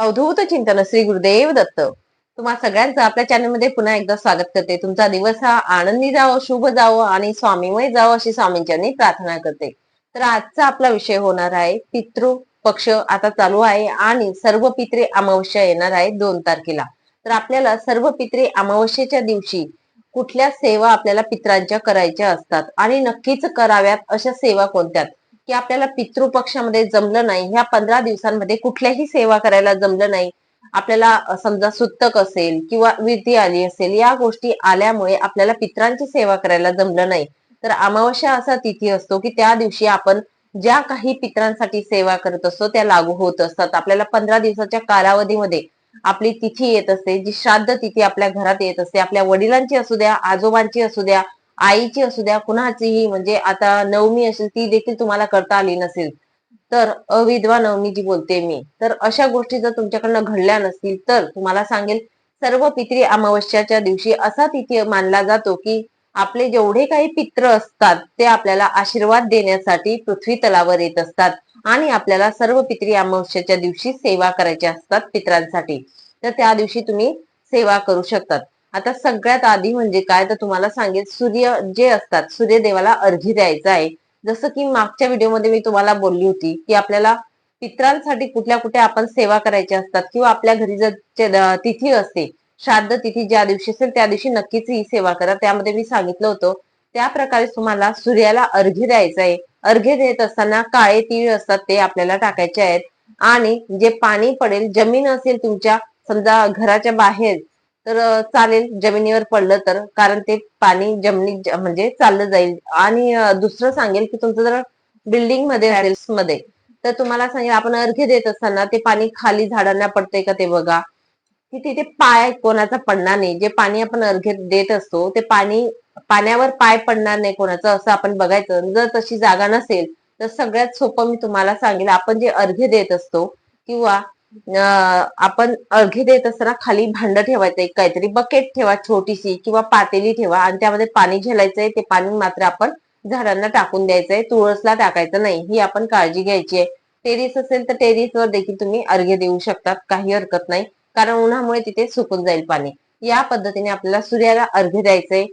अवधूत चिंतन श्री गुरुदेव दत्त. तुम्हा सगळ्यांचं आपल्या चॅनलमध्ये पुन्हा एकदा स्वागत करते. तुमचा दिवस हा आनंदी जावो शुभ जावो आणि स्वामीमय जावो अशी स्वामींच्यांनी प्रार्थना करते. तर आजचा आपला विषय होणार आहे पितृ पक्ष आता चालू आहे आणि सर्व पित्रे अमावस्या येणार आहे दोन तारखेला. तर आपल्याला सर्व पित्रे अमावस्येच्या दिवशी कुठल्या सेवा आपल्याला पित्रांच्या करायच्या असतात आणि नक्कीच कराव्यात अशा सेवा कोणत्यात? की आपल्याला पितृपक्षामध्ये जमलं नाही. ह्या पंधरा दिवसांमध्ये कुठल्याही सेवा करायला जमलं नाही. आपल्याला समजा सुत्तक असेल किंवा विधी आली असेल या गोष्टी आल्यामुळे आपल्याला पित्रांची सेवा करायला जमलं नाही. तर अमावस्या असा तिथी असतो की त्या दिवशी आपण ज्या काही पित्रांसाठी सेवा करत असतो त्या लागू होत असतात. आपल्याला पंधरा दिवसाच्या कालावधीमध्ये आपली तिथी येत असते जी श्राद्ध तिथी आपल्या घरात येत असते. आपल्या वडिलांची असू द्या आजोबांची असू द्या आईची असू द्या कुणाचीही म्हणजे आता नवमी असेल ती देखील तुम्हाला करता आली नसेल तर अविधवा नवमी जी बोलते मी. तर अशा गोष्टी जर तुमच्याकडनं घडल्या नसतील तर तुम्हाला सांगेल सर्व पित्री अमावस्याच्या दिवशी असा तिथी मानला जातो की आपले जेवढे काही पित्र असतात ते आपल्याला आशीर्वाद देण्यासाठी पृथ्वी तलावर येत असतात आणि आपल्याला सर्व पित्री अमावस्याच्या दिवशी सेवा करायच्या असतात पित्रांसाठी. तर त्या दिवशी तुम्ही सेवा करू शकतात. आता सगळ्यात आधी म्हणजे काय तर तुम्हाला सांगेल सूर्य जे असतात सूर्यदेवाला अर्घी द्यायचा आहे. जसं की मागच्या व्हिडिओमध्ये मी तुम्हाला बोलली होती की आपल्याला पित्रांसाठी कुठल्या कुठे आपण सेवा करायच्या असतात किंवा आपल्या घरी जर तिथी असते श्राद्ध तिथी ज्या दिवशी असेल त्या दिवशी नक्कीच ही सेवा करा. त्यामध्ये मी सांगितलं होतं त्या प्रकारे तुम्हाला सूर्याला अर्घ्य द्यायचं आहे. अर्घ्य देत असताना काळे तीळ असतात ते आपल्याला टाकायचे आहेत. आणि जे पाणी पडेल जमीन असेल तुमच्या समजा घराच्या बाहेर तर चालेल जमिनीवर पडलं तर कारण ते पाणी जमिनीत म्हणजे चाललं जाईल. आणि दुसरं सांगेल की तुमचं जर बिल्डिंगमध्ये मध्ये तर तुम्हाला सांगेल आपण अर्घ्य देत असताना ते पाणी खाली झाडांना पडतंय का ते बघा. की तिथे पाय कोणाचा पडणार नाही. जे पाणी आपण अर्घ्य देत असतो ते पाणी पाण्यावर पाय पडणार नाही कोणाचं असं आपण बघायचं. जर तशी जागा नसेल तर सगळ्यात सोपं मी तुम्हाला सांगेल आपण जे अर्घ्य देत असतो किंवा आपण अर्घ्य देत असताना खाली भांड ठेवायचं एक काहीतरी बकेट ठेवा छोटीशी किंवा पातेली ठेवा आणि त्यामध्ये पाणी झेलायचंय ते पाणी मात्र आपण झाडांना टाकून द्यायचंय तुळसला टाकायचं नाही ही आपण काळजी घ्यायची आहे. टेरिस असेल तर टेरिसवर देखील तुम्ही अर्घ्य देऊ शकतात काही हरकत नाही कारण उन्हामुळे तिथे सुकून जाईल पाणी. या पद्धतीने आपल्याला सूर्याला अर्घ्य द्यायचंय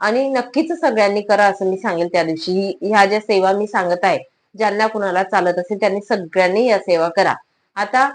आणि नक्कीच सगळ्यांनी करा असं मी सांगेल त्या दिवशी. ह्या ज्या सेवा मी सांगत आहे ज्यांना कुणाला चालत असेल त्यांनी सगळ्यांनी या सेवा करा. आता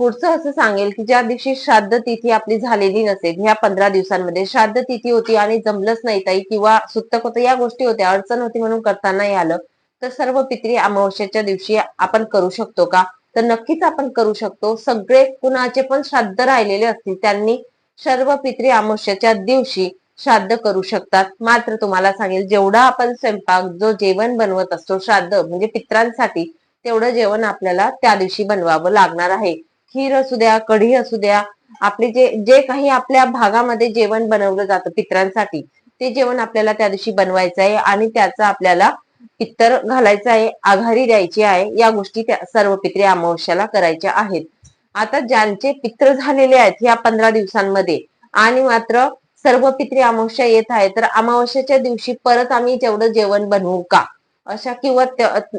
पुढचं असं सांगेल की ज्या दिवशी श्राद्ध तिथी आपली झालेली नसेल ह्या पंधरा दिवसांमध्ये श्राद्ध तिथी होती आणि जमलंच नाही ताई किंवा सुतक होतं या गोष्टी होत्या अडचण होती म्हणून करता नाही आलं. तर सर्व पित्री अमावस्याच्या दिवशी आपण करू शकतो का? तर नक्कीच आपण करू शकतो. सगळे कुणाचे पण श्राद्ध राहिलेले असतील त्यांनी सर्व पित्री अमावस्याच्या दिवशी श्राद्ध करू शकतात. मात्र तुम्हाला सांगेल जेवढा आपण स्वयंपाक जो जेवण बनवत असतो श्राद्ध म्हणजे पित्रांसाठी तेवढं जेवण आपल्याला त्या दिवशी बनवावं लागणार आहे. खीर असू द्या कढी असू द्या आपले जे जे काही आपल्या भागामध्ये जेवण बनवलं जातं पित्रांसाठी ते जेवण आपल्याला त्या दिवशी बनवायचं आहे आणि त्याचा आपल्याला पित्तर घालायचं आहे आघारी द्यायची आहे या गोष्टी त्या सर्व पित्रे अमावस्याला करायच्या आहेत. आता ज्यांचे पित्र झालेले आहेत या पंधरा दिवसांमध्ये आणि मात्र सर्व पित्री अमावस्या येत आहे तर अमावस्याच्या दिवशी परत आम्ही जेवढं जेवण बनवू का? अशा किंवा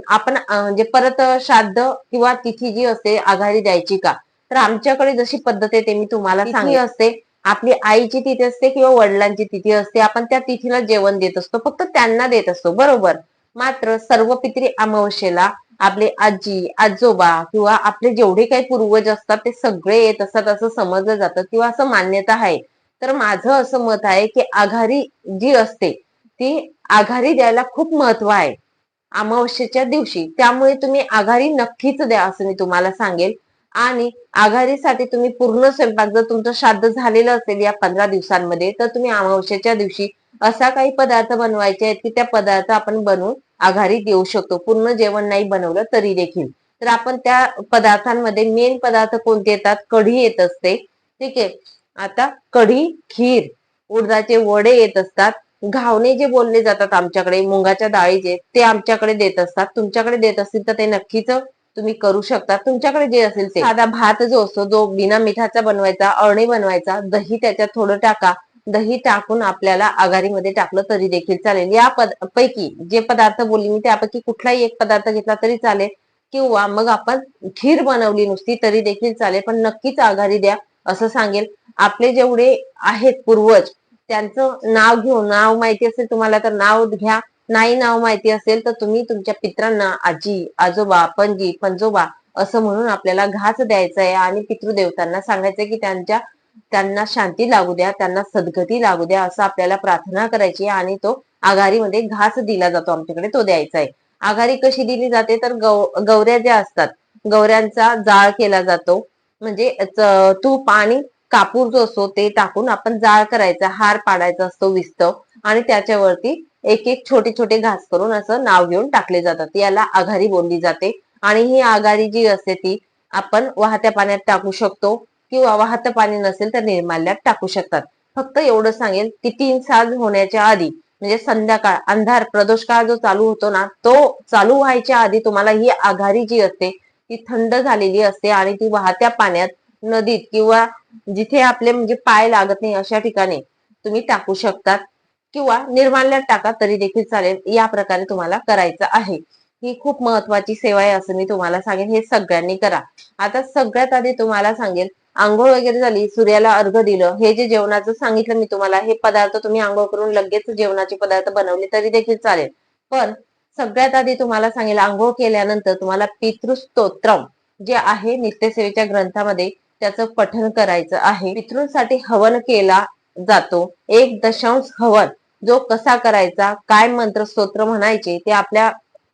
आपण म्हणजे परत श्राद्ध किंवा तिथी जी असते आघाडी द्यायची का? तर आमच्याकडे जशी पद्धत आहे ते मी तुम्हाला सांगली असते. आपली आईची तिथी असते किंवा वडिलांची तिथी असते आपण त्या तिथीला जेवण देत असतो फक्त त्यांना देत असतो बरोबर? मात्र सर्व पित्री अमावस्येला आपले आजी आजोबा किंवा आपले जेवढे काही पूर्वज असतात ते सगळे येत असतात असं समजलं जातं किंवा असं मान्यता आहे. तर माझं असं मत आहे की आघाडी जी असते ती आघाडी द्यायला खूप महत्त्व आहे. अमावस्येच्या दिवशी. त्यामुळे तुम्ही आघाडी नक्कीच द्या असं मी तुम्हाला सांगेल. आणि आघाडीसाठी तुम्ही पूर्ण स्वयंपाक जर तुमचं श्राद्ध झालेलं असेल या पंधरा दिवसांमध्ये तर तुम्ही अमावस्येच्या दिवशी असा काही पदार्थ बनवायचे आहेत की त्या पदार्थ आपण बनवून आघाडी देऊ शकतो. पूर्ण जेवण नाही बनवलं तरी देखील. तर आपण त्या पदार्थांमध्ये मेन पदार्थ कोणते येतात? कढी येत असते. ठीक आहे. आता कढी खीर उडदाचे वडे येत असतात. घावणे जे बोलले जातात आमच्याकडे मुंगाच्या डाळीचे ते आमच्याकडे देत असतात. तुमच्याकडे देत असतील तर ते नक्कीच तुम्ही करू शकता. तुमच्याकडे जे असेल ते. साधा भात जो असतो जो बिना मिठाचा बनवायचा अळणी बनवायचा दही त्याच्यात थोडं टाका. दही टाकून आपल्याला आघाडीमध्ये टाकलं तरी देखील चालेल. या पद पैकी जे पदार्थ बोलली मी त्यापैकी कुठलाही एक पदार्थ घेतला तरी चालेल. किंवा मग आपण खीर बनवली नुसती तरी देखील चालेल. पण नक्कीच आघाडी द्या असं सांगेल. आपले जेवढे आहेत पूर्वज त्यांचं नाव घेऊन नाव माहिती असेल तुम्हाला तर नाव घ्या. नाही नाव माहिती असेल तर तुम्ही तुमच्या पित्रांना आजी आजोबा पणजी पंजोबा असं म्हणून आपल्याला घास द्यायचा आहे आणि पितृदेवतांना सांगायचंय की त्यांच्या त्यांना शांती लागू द्या त्यांना सद्गती लागू द्या असं आपल्याला प्रार्थना करायची आहे आणि तो आघाडीमध्ये घास दिला जातो आमच्याकडे तो द्यायचा आहे. आघाडी कशी दिली जाते तर गौ गौऱ्या ज्या असतात गौऱ्यांचा जाळ केला जातो. म्हणजे तूप आणि कापूर जो असतो ते टाकून आपण जाळ करायचा हार पाडायचा असतो विस्तव आणि त्याच्यावरती एक एक छोटे छोटे घास करून असं नाव घेऊन टाकले जातात. याला आघारी बोलली जाते. आणि ही आघाडी जी असते ती आपण वाहत्या पाण्यात टाकू शकतो किंवा वाहतं पाणी नसेल तर निर्माल्यात टाकू शकतात. फक्त एवढं सांगेल की तीन साज होण्याच्या आधी म्हणजे संध्याकाळ अंधार प्रदोष काळ जो चालू होतो ना तो चालू व्हायच्या आधी तुम्हाला ही आघारी जी असते ती थंड झालेली असते आणि ती वाहत्या पाण्यात नदीत किंवा जिथे आपले म्हणजे पाय लागत नाही अशा ठिकाणी तुम्ही टाकू शकतात. किंवा निर्माल्यात टाका तरी देखील चालेल. या प्रकारे तुम्हाला करायचं आहे. ही खूप महत्वाची सेवा आहे असं मी तुम्हाला सांगेन. हे सगळ्यांनी करा. आता सगळ्यात आधी तुम्हाला सांगेल आंघोळ वगैरे झाली सूर्याला अर्घ दिलं हे जे जेवणाचं सांगितलं मी तुम्हाला हे पदार्थ तुम्ही आंघोळ करून लगेच जेवणाचे पदार्थ बनवले तरी देखील चालेल. पण सगळ्यात आधी तुम्हाला सांगेल आंघोळ केल्यानंतर तुम्हाला पितृस्तोत्रम जे आहे नित्यसेवेच्या ग्रंथामध्ये त्याचं पठण करायचं आहे. पितृंसाठी हवन केला जातो. एक दशांश हवन. जो कसा करायचा? काय मंत्र स्तोत्र म्हणायचे? ते आपल्या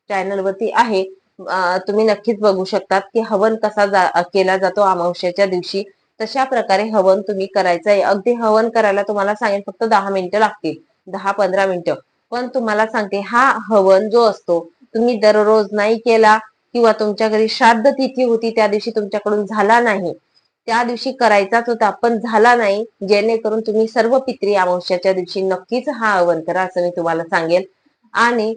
चॅनलवरती आहे. तुम्ही नक्कीच बघू शकतात की हवन कसा जा, केला जातो अमावस्याच्या दिवशी. तशा प्रकारे हवन तुम्ही करायचं आहे. अगदी हवन करायला तुम्हाला सांगेल फक्त दहा मिनिटं लागतील. दहा पंधरा मिनिटं. पण तुम्हाला सांगते हा हवन जो असतो तुम्ही दररोज नाही केला किंवा तुमच्या घरी श्राद्ध तिथी होती त्या दिवशी तुमच्याकडून झाला नाही. त्या दिवशी करायचाच होता. पण झाला नाही. जेणेकरून तुम्ही सर्व पित्री अमावस्याच्या दिवशी नक्कीच हा हवन करा असं मी तुम्हाला सांगेल आणि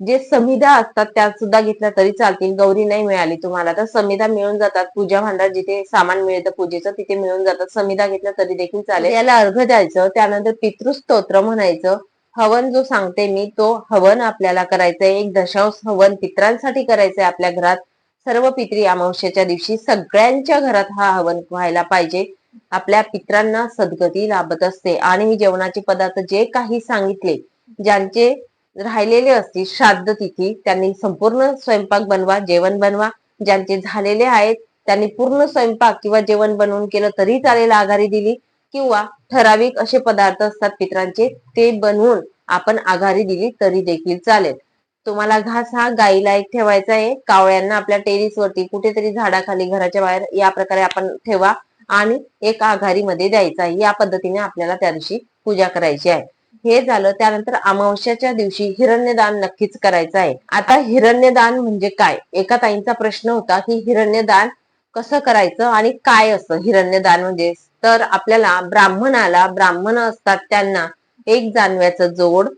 जे समिधा असतात त्या सुद्धा घेतल्या तरी चालतील. गौरी नाही मिळाली तुम्हाला तर समिधा मिळून जातात. पूजा भांडार जिथे सामान मिळतं पूजेचं तिथे मिळून जातात. समिधा घेतल्या तरी देखील चालेल. याला अर्घ द्यायचं. त्यानंतर पितृस्तोत्र म्हणायचं. हवन जो सांगते मी तो हवन आपल्याला करायचंय. एक दशांश हवन पित्रांसाठी करायचंय आपल्या घरात. सर्व पित्री अमावस्याच्या दिवशी सगळ्यांच्या घरात हा हवन व्हायला पाहिजे. आपल्या पित्रांना सद्गती लाभत असते. आणि मी जेवणाचे पदार्थ जे काही सांगितले ज्यांचे राहिलेले असतील श्राद्ध तिथी त्यांनी संपूर्ण स्वयंपाक बनवा जेवण बनवा. ज्यांचे झालेले आहेत त्यांनी पूर्ण स्वयंपाक किंवा जेवण बनवून केलं तरी चालेल आघारी दिली. किंवा ठराविक असे पदार्थ असतात पित्रांचे ते बनवून आपण आघारी दिली तरी देखील चालेल. तुम्हाला घास हा गाईला एक ठेवायचा आहे. कावळ्यांना आपल्या टेरिस वरती कुठेतरी झाडाखाली घराच्या बाहेर या प्रकारे आपण ठेवा आणि एक आघारीमध्ये द्यायचा आहे. या पद्धतीने आपल्याला त्या दिवशी पूजा करायची आहे. हे झालं त्यानंतर अमावस्याच्या दिवशी हिरण्यदान नक्कीच करायचं आहे. आता हिरण्यदान म्हणजे काय? एका ताईंचा प्रश्न होता की हिरण्यदान कसं करायचं आणि काय असतं हिरण्यदान म्हणजे तर आपल्याला ब्राह्मणाला ब्राह्मण असतात त्यांना एक जानव्याचं जोड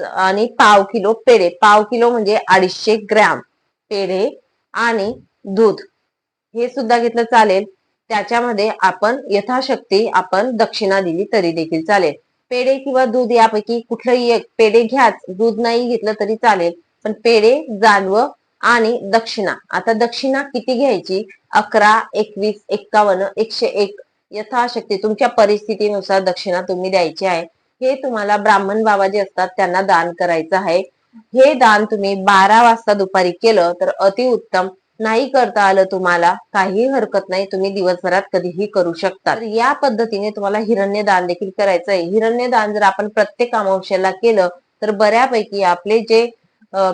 आणि पाव किलो पेढे. पाव किलो म्हणजे अडीचशे ग्रॅम पेढे आणि दूध. हे सुद्धा घेतलं चालेल. त्याच्यामध्ये आपण यथाशक्ती आपण दक्षिणा दिली तरी देखील चालेल. पेढे किंवा दूध यापैकी कुठलंही एक पेढे घ्याच. दूध नाही घेतलं तरी चालेल. पण पेढे जानव आणि दक्षिणा. आता दक्षिणा किती घ्यायची? अकरा एकवीस एक्कावन्न एकशे एक. यथाशक्ती तुमच्या परिस्थितीनुसार दक्षिणा तुम्ही द्यायची आहे. हे तुम्हाला ब्राह्मण बाबा जे असतात त्यांना दान करायचं आहे. हे दान तुम्ही बारा वाजता दुपारी केलं तर अतिउत्तम नाही करता आलं तुम्हाला काही हरकत नाही तुम्ही दिवसभरात कधीही करू शकता. या पद्धतीने तुम्हाला हिरण्य दान देखील करायचं आहे. हिरण्य दान जर आपण प्रत्येक अमावश्याला केलं तर बऱ्यापैकी आपले जे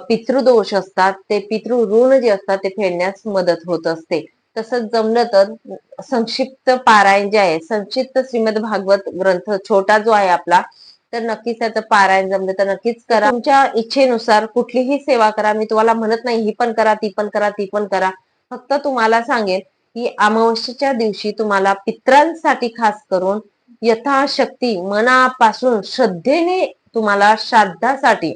पितृदोष असतात ते पितृ ऋण जे असतात ते फेडण्यास मदत होत असते. तसंच जमलं तर संक्षिप्त पारायण जे आहे संक्षिप्त श्रीमद भागवत ग्रंथ छोटा जो आहे आपला तर नक्कीच त्याचं पारायण जमलं तर नक्कीच करा. तुमच्या इच्छेनुसार कुठलीही सेवा करा. मी तुम्हाला म्हणत नाही ही पण करा ती पण करा ती पण करा. फक्त तुम्हाला सांगेन की अमावस्येच्या दिवशी तुम्हाला पित्रांसाठी खास करून यथाशक्ती मनापासून श्रद्धेने तुम्हाला श्राद्धासाठी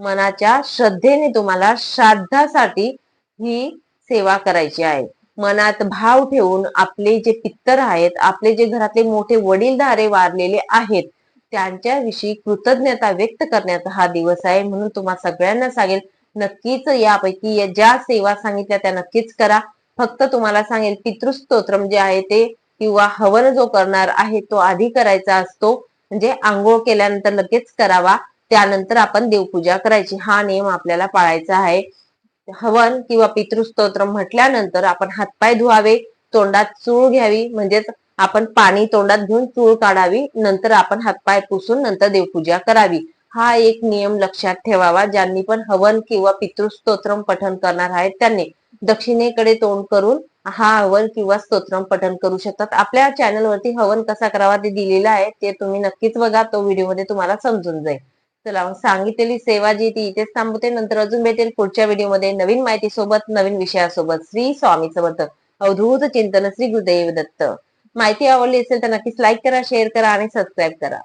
मनाच्या श्रद्धेने तुम्हाला श्राद्धासाठी ही सेवा करायची आहे. मनात भाव ठेवून आपले जे पित्तर आहेत आपले जे घरातले मोठे वडीलधारे वारलेले आहेत त्यांच्याविषयी कृतज्ञता व्यक्त करण्याचा हा दिवस आहे म्हणून तुम्हाला सगळ्यांना सांगेल नक्कीच यापैकी या ज्या सेवा सांगितल्या त्या नक्कीच करा. फक्त तुम्हाला सांगेल पितृस्तोत्रम जे आहे ते किंवा हवन जो करणार आहे तो आधी करायचा असतो. म्हणजे आंघोळ केल्यानंतर लगेच करावा त्यानंतर आपण देवपूजा करायची. हा नियम आपल्याला पाळायचा आहे. हवन किंवा पितृस्तोत्र म्हटल्यानंतर आपण हातपाय धुवावे तोंडात चूळ घ्यावी म्हणजेच आपण पाणी तोंडात घेऊन चूळ काढावी नंतर आपण हातपाय पुसून नंतर देवपूजा करावी. हा एक नियम लक्षात ठेवावा ज्यांनी पण हवन किंवा पितृस्तोत्रम पठन करणार आहेत त्यांनी. दक्षिणेकडे तोंड करून हा हवन किंवा स्तोत्रम पठन करू शकतात. आपल्या चॅनलवरती हवन कसा करावा ते दिलेलं आहे ते तुम्ही नक्कीच बघा तो व्हिडिओमध्ये तुम्हाला समजून जाईल. चला मग सांगितलेली सेवा जी ती इथेच थांबवते. नंतर अजून भेटेल पुढच्या व्हिडिओमध्ये नवीन माहिती सोबत नवीन विषयासोबत. श्री स्वामी समर्थ. अवधूत चिंतन श्री गुरुदेव दत्त. माहिती आवडली असेल तर नक्कीच लाईक करा शेअर करा आणि सबस्क्राईब करा.